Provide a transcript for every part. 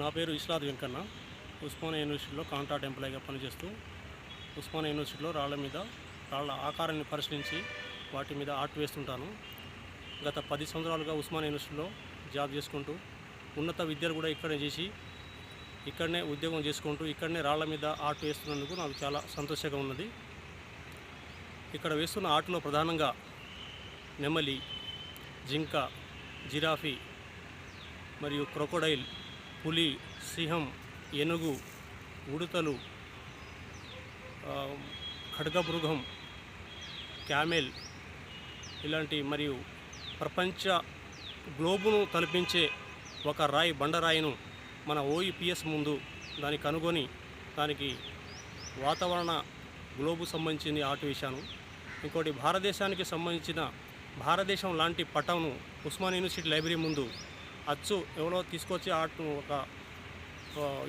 నా పేరు ఇస్లాద్ వెంకన్న. ఉస్మానియా యూనివర్సిటీలో కాంట్రాక్ట్ ఎంప్లాయీగా పనిచేస్తూ ఉస్మానియా యూనివర్సిటీలో రాళ్ళ మీద రాళ్ళ ఆకారాన్ని పరిశీలించి వాటి మీద ఆర్ట్ వేస్తుంటాను. గత పది సంవత్సరాలుగా ఉస్మానియా యూనివర్సిటీలో జాబ్ చేసుకుంటూ ఉన్నత విద్యలు కూడా ఇక్కడే చేసి ఇక్కడనే ఉద్యోగం చేసుకుంటూ ఇక్కడనే రాళ్ళ మీద ఆర్ట్ వేస్తున్నందుకు నాకు చాలా సంతోషంగా ఉన్నది. ఇక్కడ వేస్తున్న ఆర్ట్లో ప్రధానంగా నెమలి జింక జిరాఫీ మరియు క్రొకోడైల్ పులి సింహం ఏనుగు ఉడుతలు ఖడ్గబృగం ఖడ్గమృగం క్యామెల్ ఇలాంటి మరియు ప్రపంచ గ్లోబును తలపించే ఒక రాయి బండరాయిను మన ఓఈపిఎస్ ముందు దాన్ని కనుగొని దానికి వాతావరణ గ్లోబు సంబంధించింది ఆట వేశాను. ఇంకోటి భారతదేశానికి సంబంధించిన భారతదేశం లాంటి పటంను ఉస్మాన్ యూనివర్సిటీ లైబ్రరీ ముందు అచ్చు ఎవరో తీసుకొచ్చి ఆటను ఒక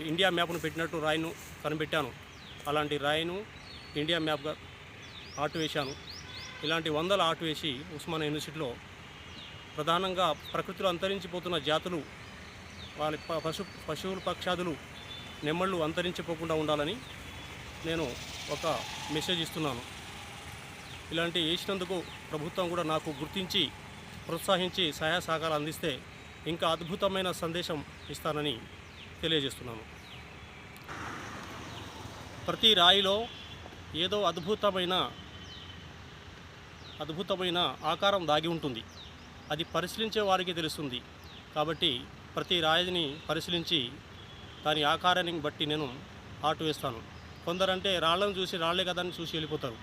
ఇండియా మ్యాప్ను పెట్టినట్టు రాయిను కనిపెట్టాను. అలాంటి రాయిను ఇండియా మ్యాప్గా ఆర్ట్ వేశాను. ఇలాంటి వందల ఆర్ట్ వేసి ఉస్మానియా యూనివర్సిటీలో ప్రధానంగా ప్రకృతిలో అంతరించిపోతున్న జాతులు వాళ్ళ ప- పశు పశువుల పక్షాదులు నెమ్మళ్ళు అంతరించిపోకుండా ఉండాలని నేను ఒక మెసేజ్ ఇస్తున్నాను. ఇలాంటి వేసినందుకు ప్రభుత్వం కూడా నాకు గుర్తించి ప్రోత్సహించి సహాయ సహకారాలు అందిస్తే ఇంకా అద్భుతమైన సందేశం ఇస్తానని తెలియజేస్తున్నాను ప్రతి రాయిలో ఏదో అద్భుతమైన అద్భుతమైన ఆకారం దాగి ఉంటుంది. అది పరిశీలించే వారికి తెలుస్తుంది. కాబట్టి ప్రతి రాయిని పరిశీలించి దాని ఆకారాన్ని బట్టి నేను ఆటు వేస్తాను. కొందరంటే రాళ్ళను చూసి రాళ్ళే కదా అని చూసి వెళ్ళిపోతారు.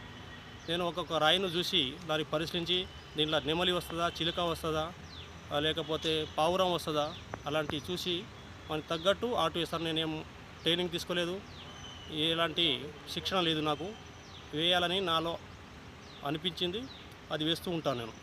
నేను ఒక్కొక్క రాయిని చూసి దాన్ని పరిశీలించి దీంట్లో నెమలి వస్తుందా చిలుక వస్తుందా లేకపోతే పావురం వస్తుందా? అలాంటివి చూసి మనకి తగ్గట్టు ఆటో వేస్తాను నేనేం ట్రైనింగ్ తీసుకోలేదు. ఎలాంటి శిక్షణ లేదు నాకు. వేయాలని నాలో అనిపించింది. అది వేస్తూ ఉంటాను నేను.